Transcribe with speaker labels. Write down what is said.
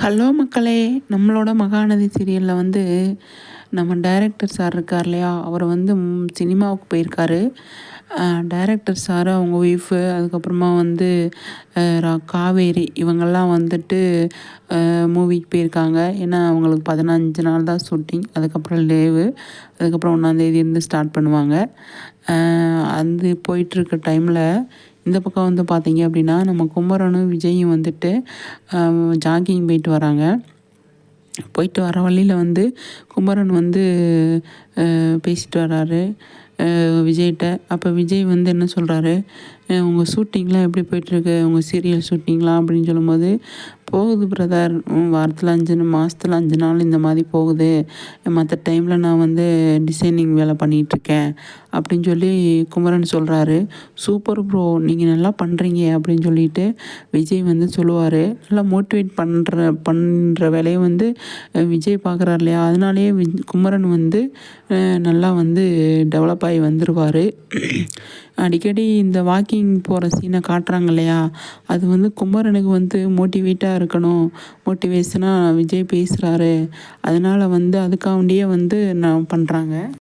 Speaker 1: Hello மக்களே நம்மளோட மகாநதி சீரியலில் வந்து நம்ம டைரக்டர் சார் இருக்கார் இல்லையா? அவர் வந்து சினிமாவுக்கு போயிருக்காரு. டைரக்டர் சார் அவங்க ஒய்ஃபு அதுக்கப்புறமா வந்து காவேரி இவங்கெல்லாம் வந்துட்டு மூவிக்கு போயிருக்காங்க. ஏன்னா அவங்களுக்கு பதினஞ்சு நாள் தான் ஷூட்டிங் அதுக்கப்புறம் லேவு அதுக்கப்புறம் ஒன்றாந்தேதி இருந்து ஸ்டார்ட் பண்ணுவாங்க. அது போயிட்டுருக்க டைமில் இந்த பக்கம் வந்து பார்த்தீங்க அப்படின்னா நம்ம குமரனும் விஜயும் வந்துட்டு ஜாகிங் போயிட்டு வராங்க. போயிட்டு வர வழியில் வந்து குமரன் வந்து பேசிட்டு வர்றாரு விஜய்கிட்ட. அப்போ விஜய் வந்து என்ன சொல்கிறாரு உங்கள் ஷூட்டிங்லாம் எப்படி போயிட்டுருக்கு உங்கள் சீரியல் ஷூட்டிங்லாம் அப்படின்னு சொல்லும்போது போகுது பிரதர் வாரத்தில் அஞ்சு மாதத்துல அஞ்சு நாள் இந்த மாதிரி போகுது. மற்ற டைமில் நான் வந்து டிசைனிங் வேலை பண்ணிகிட்ருக்கேன் அப்படின்னு சொல்லி குமரன் சொல்கிறாரு சூப்பர் ப்ரோ நீங்கள் நல்லா பண்ணுறீங்க அப்படின்னு சொல்லிட்டு விஜய் வந்து சொல்லுவார். நல்லா மோட்டிவேட் பண்ணுற பண்ணுற வேலையை வந்து விஜய் பார்க்குறாரு இல்லையா? அதனாலேயே குமரன் வந்து நல்லா வந்து டெவலப் ஆகி வந்துடுவார் அடிக்கடி இந்த வாக்கிங் போகிற சீனை காட்டுறாங்க இல்லையா? அது வந்து குமரனுக்கு வந்து மோட்டிவேட்டாக இருக்கணும். மோட்டிவேஷனாக விஜய் பேசுகிறாரு அதனால் வந்து அதுக்காண்டியே வந்து நான் பண்ணுறாங்க